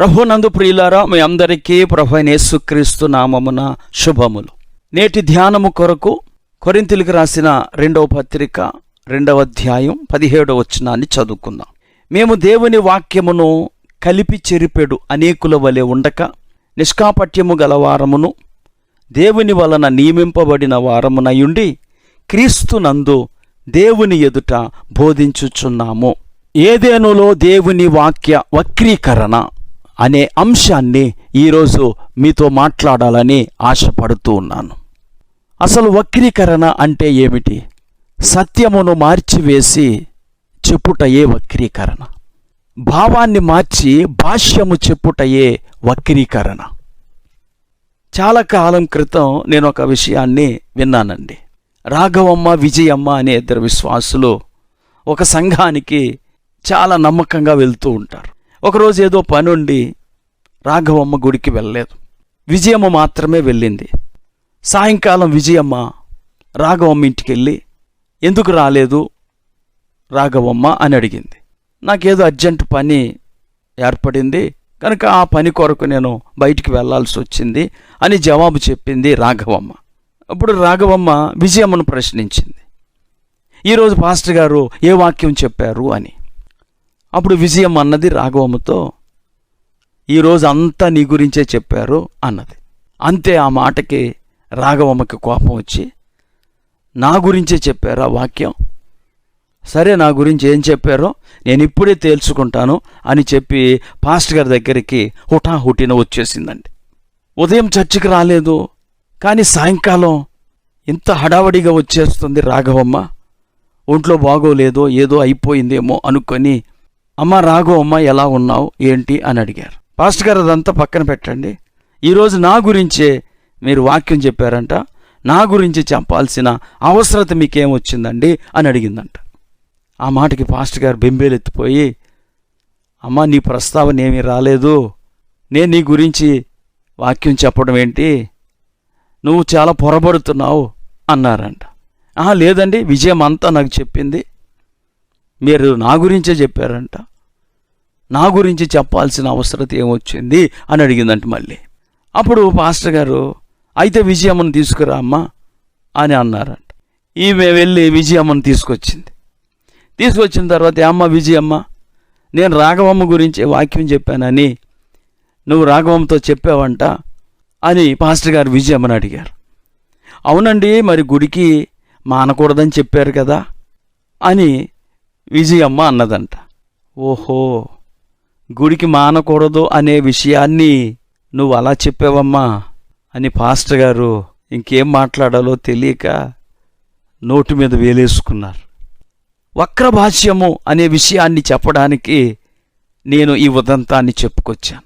ప్రభునందు ప్రియులారా మీ అందరికీ ప్రభు యేసుక్రీస్తు నామమున శుభములు. నేటి ధ్యానము కొరకు కొరింతిలికి రాసిన రెండవ పత్రిక రెండవ అధ్యాయం పదిహేడవ వచనాన్ని చదువుకుందాం. మేము దేవుని వాక్యమును కలిపి చెరిపెడు అనేకుల వలె ఉండక నిష్కాపట్యము గల వారమును దేవుని వలన నియమింపబడిన వారమునయుండి క్రీస్తునందు దేవుని ఎదుట బోధించుచున్నాము. ఏదేనులో దేవుని వాక్య వక్రీకరణ? అనే అంశాన్ని ఈరోజు మీతో మాట్లాడాలని ఆశపడుతూ ఉన్నాను. అసలు వక్రీకరణ అంటే ఏమిటి? సత్యమును మార్చివేసి చెప్పుటయే వక్రీకరణ. భావాన్ని మార్చి భాష్యము చెప్పుటయే వక్రీకరణ. చాలా కాలం క్రితం నేను ఒక విషయాన్ని విన్నానండి. రాఘవమ్మ విజయమ్మ అనే ఇద్దరు విశ్వాసులు ఒక సంఘానికి చాలా నమ్మకంగా వెళ్తూ ఉంటారు. ఒకరోజు ఏదో పనుండి రాఘవమ్మ గుడికి వెళ్ళలేదు. విజయమ్మ మాత్రమే వెళ్ళింది. సాయంకాలం విజయమ్మ రాఘవమ్మ ఇంటికి వెళ్ళి ఎందుకు రాలేదు రాఘవమ్మ? అని అడిగింది. నాకేదో అర్జెంట్ పని ఏర్పడింది కనుక ఆ పని కొరకు నేను బయటికి వెళ్ళాల్సి వచ్చింది అని జవాబు చెప్పింది రాఘవమ్మ. అప్పుడు రాఘవమ్మ విజయమ్మను ప్రశ్నించింది. ఈరోజు పాస్టర్ గారు ఏ వాక్యం చెప్పారు? అని. అప్పుడు విజయం అన్నది రాఘవమ్మతో ఈరోజు అంతా నీ గురించే చెప్పారు అన్నది. అంతే ఆ మాటకి రాఘవమ్మకి కోపం వచ్చి నా గురించే చెప్పారు ఆ వాక్యం? సరే నా గురించి ఏం చెప్పారో నేను ఇప్పుడే తేల్చుకుంటాను అని చెప్పి పాస్టర్ గారి దగ్గరికి హుటాహుటిన వచ్చేసిందండి. ఉదయం చర్చికి రాలేదు కానీ సాయంకాలం ఇంత హడావడిగా వచ్చేస్తుంది రాఘవమ్మ. ఒంట్లో బాగోలేదో ఏదో అయిపోయిందేమో అనుకొని అమ్మ రాఘవమ్మ ఎలా ఉన్నావు? ఏంటి? అని అడిగారు. పాస్టర్ గారు అదంతా పక్కన పెట్టండి. ఈరోజు నా గురించే మీరు వాక్యం చెప్పారంట. నా గురించి చెప్పాల్సిన అవసరత మీకేం వచ్చిందండి? అని అడిగిందంట. ఆ మాటకి పాస్టర్ గారు బెంబేలెత్తిపోయి అమ్మా నీ ప్రస్తావన ఏమీ రాలేదు. నేను నీ గురించి వాక్యం చెప్పడం ఏంటి? నువ్వు చాలా పొరబడుతున్నావు అన్నారంట. లేదండి విజయం అంతా నాకు చెప్పింది. మీరు నా గురించే చెప్పారంట. నా గురించి చెప్పాల్సిన అవసరత ఏమొచ్చింది? అని అడిగిందంట మళ్ళీ. అప్పుడు పాస్టర్ గారు అయితే విజయమ్మను తీసుకురా అమ్మా అని అన్నారంట. ఈమె వెళ్ళి విజయమ్మను తీసుకొచ్చింది. తీసుకొచ్చిన తర్వాత "ఏ అమ్మ విజయమ్మ నేను రాఘవమ్మ గురించి వాక్యం చెప్పానని నువ్వు రాఘవమ్మతో చెప్పావంట అని పాస్టర్ గారు విజయమ్మని అడిగారు. అవునండి మరి గుడికి మానకూడదని చెప్పారు కదా అని విజయమ్మ అన్నదంట. ఓహో గుడికి మానకూడదు అనే విషయాన్ని నువ్వు అలా చెప్పావమ్మా అని పాస్టర్ గారు ఇంకేం మాట్లాడాలో తెలియక నోటి మీద వేలేసుకున్నారు. వక్రభాష్యము అనే విషయాన్ని చెప్పడానికి నేను ఈ ఉదంతాన్ని చెప్పుకొచ్చాను.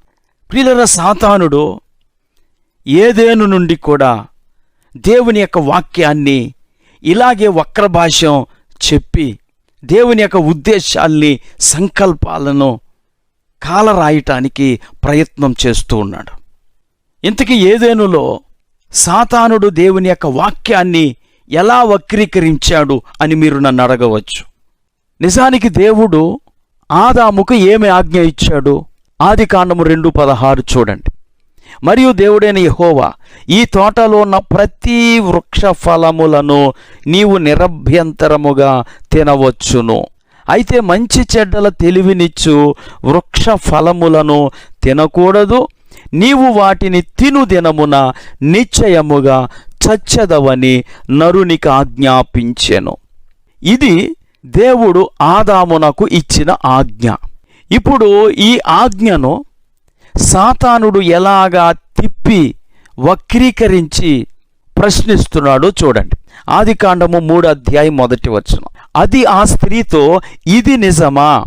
ప్రియుల సాతానుడు ఏదేను నుండి కూడా దేవుని యొక్క వాక్యాన్ని ఇలాగే వక్రభాష్యం చెప్పి దేవుని యొక్క ఉద్దేశాల్ని సంకల్పాలను కాలరాయటానికి ప్రయత్నం చేస్తూ ఉన్నాడు. ఇంతకీ ఏదేనులో సాతానుడు దేవుని యొక్క వాక్యాన్ని ఎలా వక్రీకరించాడు అని మీరు నన్ను అడగవచ్చు. నిజానికి దేవుడు ఆదాముకు ఏమి ఆజ్ఞ ఇచ్చాడు? ఆది కాండము రెండు పదహారు చూడండి. మరియు దేవుడైన యహోవా ఈ తోటలో ఉన్న ప్రతి వృక్ష ఫలములను నీవు నిరభ్యంతరముగా తినవచ్చును. అయితే మంచి చెడ్డల తెలివినిచ్చు వృక్ష ఫలములను తినకూడదు. నీవు వాటిని తిను దినమున నిశ్చయముగా చచ్చదవని నరునికి ఆజ్ఞాపించెను. ఇది దేవుడు ఆదామునకు ఇచ్చిన ఆజ్ఞ. ఇప్పుడు ఈ ఆజ్ఞను సాతానుడు ఎలాగా తిప్పి వక్రీకరించి ప్రశ్నిస్తున్నాడో చూడండి. ఆది కాండము మూడు అధ్యాయం మొదటి వచ్చును అది ఆ స్త్రీతో ఇది నిజమా?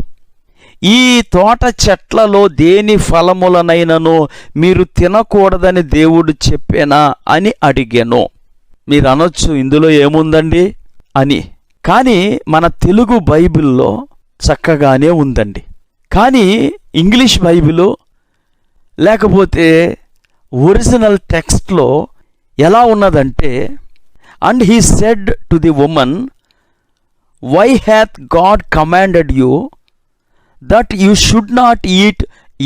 ఈ తోట చెట్లలో దేని ఫలములనైనను మీరు తినకూడదని దేవుడు చెప్పేనా? అని అడిగాను. మీరు అనొచ్చు ఇందులో ఏముందండి? అని. కానీ మన తెలుగు బైబిల్లో చక్కగానే ఉందండి. కానీ ఇంగ్లీష్ బైబిలు లేకపోతే ఒరిజినల్ టెక్స్ట్లో ఎలా ఉన్నదంటే and he said to the woman why hath God commanded you that you should not eat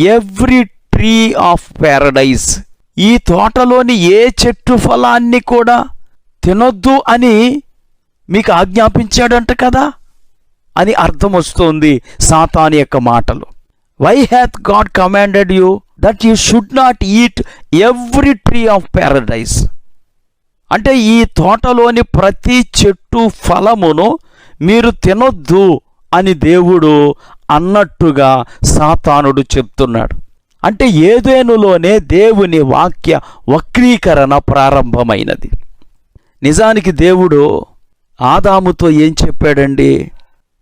every tree of paradise ఈ తోటలోని ఏ చెట్టు ఫలాన్ని కూడా తినొద్దు అని మీకు ఆజ్ఞాపించాడంట కదా? అని అర్థం వస్తుంది సాతాని యొక్క మాటలు. Why hath God commanded you that you should not eat every tree of paradise అంటే ఈ తోటలోని ప్రతి చెట్టు ఫలమును మీరు తినొద్దు అని దేవుడు అన్నట్టుగా సాతానుడు చెప్తున్నాడు. అంటే ఏదేనులోనే దేవుని వాక్య వక్రీకరణ ప్రారంభమైనది. నిజానికి దేవుడు ఆదాముతో ఏం చెప్పాడండి?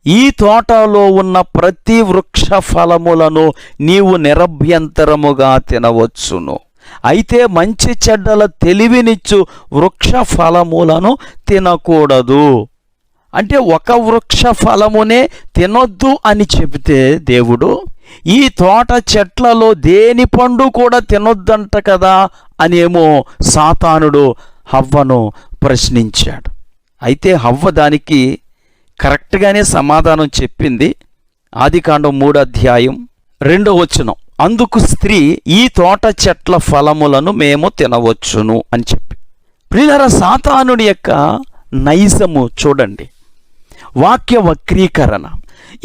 ఈ తోటలో ఉన్న ప్రతి వృక్ష ఫలములను నీవు నిరభ్యంతరముగా తినవచ్చును. అయితే మంచి చెడ్డల తెలివినిచ్చు వృక్ష ఫలములను తినకూడదు. అంటే ఒక వృక్ష ఫలమునే తినొద్దు అని చెబితే దేవుడు ఈ తోట చెట్లలో దేని పండు కూడా తినొద్దంట కదా అనేమో సాతానుడు హవ్వను ప్రశ్నించాడు. అయితే హవ్వ దానికి కరెక్ట్గానే సమాధానం చెప్పింది. ఆదికాండం మూడు అధ్యాయం రెండో వచనం. అందుకు స్త్రీ ఈ తోట చెట్ల ఫలములను మేము తినవచ్చును అని చెప్పి. ప్రియుల సాతానుడి యొక్క నైజము చూడండి. వాక్య వక్రీకరణ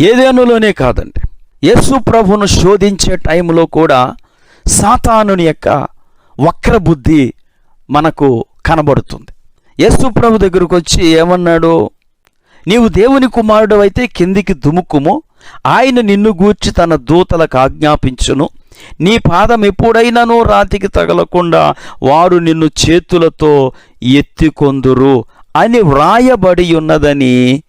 ఏదేనులోనే కాదండి. యేసు ప్రభును శోధించే టైంలో కూడా సాతానుని యొక్క వక్రబుద్ధి మనకు కనబడుతుంది. యేసు ప్రభు దగ్గరకు వచ్చి ఏమన్నాడు? నీవు దేవుని కుమారుడు అయితే కిందికి దుముకుము ఆయన నిన్ను గూర్చి తన దూతలకు ఆజ్ఞాపించును. నీ పాదం ఎప్పుడైనానూ రాతికి తగలకుండా వారు నిన్ను చేతులతో ఎత్తికొందురు అని వ్రాయబడి ఉన్నదని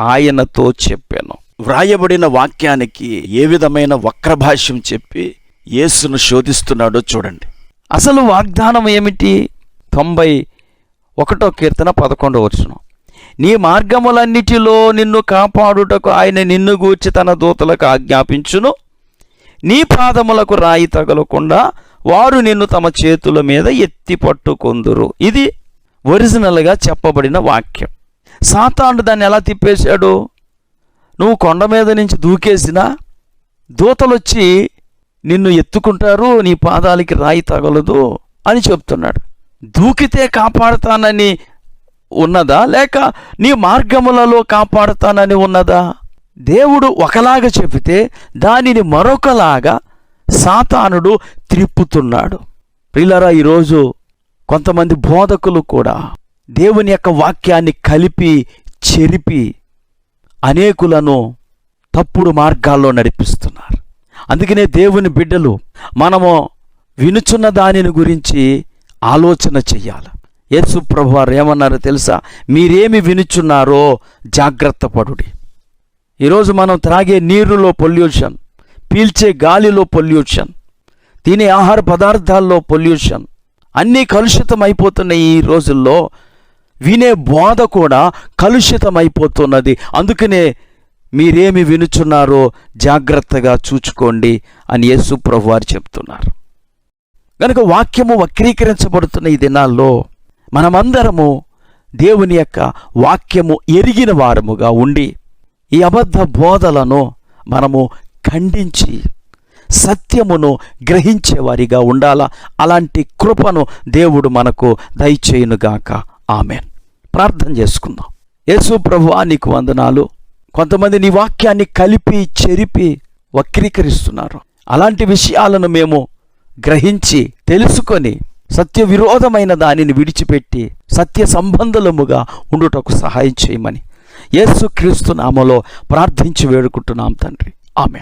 ఆయనతో చెప్పాను. వ్రాయబడిన వాక్యానికి ఏ విధమైన వక్రభాష్యం చెప్పి యేసును శోధిస్తున్నాడో చూడండి. అసలు వాగ్దానం ఏమిటి? తొంభై ఒకటో కీర్తన పదకొండో వచ్చిన నీ మార్గములన్నిటిలో నిన్ను కాపాడుటకు ఆయన నిన్ను గూర్చి తన దూతలకు ఆజ్ఞాపించును. నీ పాదములకు రాయి తగలకుండా వారు నిన్ను తమ చేతుల మీద ఎత్తి పట్టుకొందురు. ఇది ఒరిజినల్గా చెప్పబడిన వాక్యం. సాతానుడు దాన్ని ఎలా తిప్పేశాడు? నువ్వు కొండ మీద నుంచి దూకేసినా దూతలొచ్చి నిన్ను ఎత్తుకుంటారు నీ పాదాలకి రాయి తగలదు అని చెప్తున్నాడు. దూకితే కాపాడుతానని ఉన్నదా? లేక నీ మార్గములలో కాపాడుతానని ఉన్నదా? దేవుడు ఒకలాగా చెబితే దానిని మరొకలాగా సాతానుడు త్రిప్పుతున్నాడు. ప్రిలరా ఈరోజు కొంతమంది బోధకులు కూడా దేవుని యొక్క వాక్యాన్ని కలిపి చెరిపి అనేకులను తప్పుడు మార్గాల్లో నడిపిస్తున్నారు. అందుకనే దేవుని బిడ్డలు మనము వినుచున్న దానిని గురించి ఆలోచన చెయ్యాలి. యేసు ప్రభు వారు ఏమన్నారో తెలుసా? మీరేమి వినుచున్నారో జాగ్రత్త పడుడి. ఈరోజు మనం త్రాగే నీరులో పొల్యూషన్ పీల్చే గాలిలో పొల్యూషన్ తినే ఆహార పదార్థాల్లో పొల్యూషన్ అన్నీ కలుషితం అయిపోతున్న ఈ రోజుల్లో. వినే బోధ కూడా కలుషితమైపోతున్నది. అందుకనే మీరేమి వినుచున్నారో జాగ్రత్తగా చూచుకోండి అని యేసు ప్రభు వారు చెప్తున్నారు. కనుక వాక్యము వక్రీకరించబడుతున్న ఈ దినాల్లో మనమందరము దేవుని యొక్క వాక్యము ఎరిగిన వారముగా ఉండి ఈ అబద్ధ బోధలను మనము ఖండించి సత్యమును గ్రహించేవారిగా ఉండాలా? అలాంటి కృపను దేవుడు మనకు దయచేయునుగాక. ఆమెన్. ప్రార్థన చేసుకుందాం. యేసు ప్రభువా నీకు వందనాలు. కొంతమంది నీ వాక్యాన్ని కలిపి చెరిపి వక్రీకరిస్తున్నారు. అలాంటి విషయాలను మేము గ్రహించి తెలుసుకొని సత్య విరోధమైన దానిని విడిచిపెట్టి సత్య సంబంధలముగా ఉండుటకు సహాయం చేయమని యేసుక్రీస్తు నామలో ప్రార్థించి వేడుకుంటున్నాం తండ్రి. ఆమె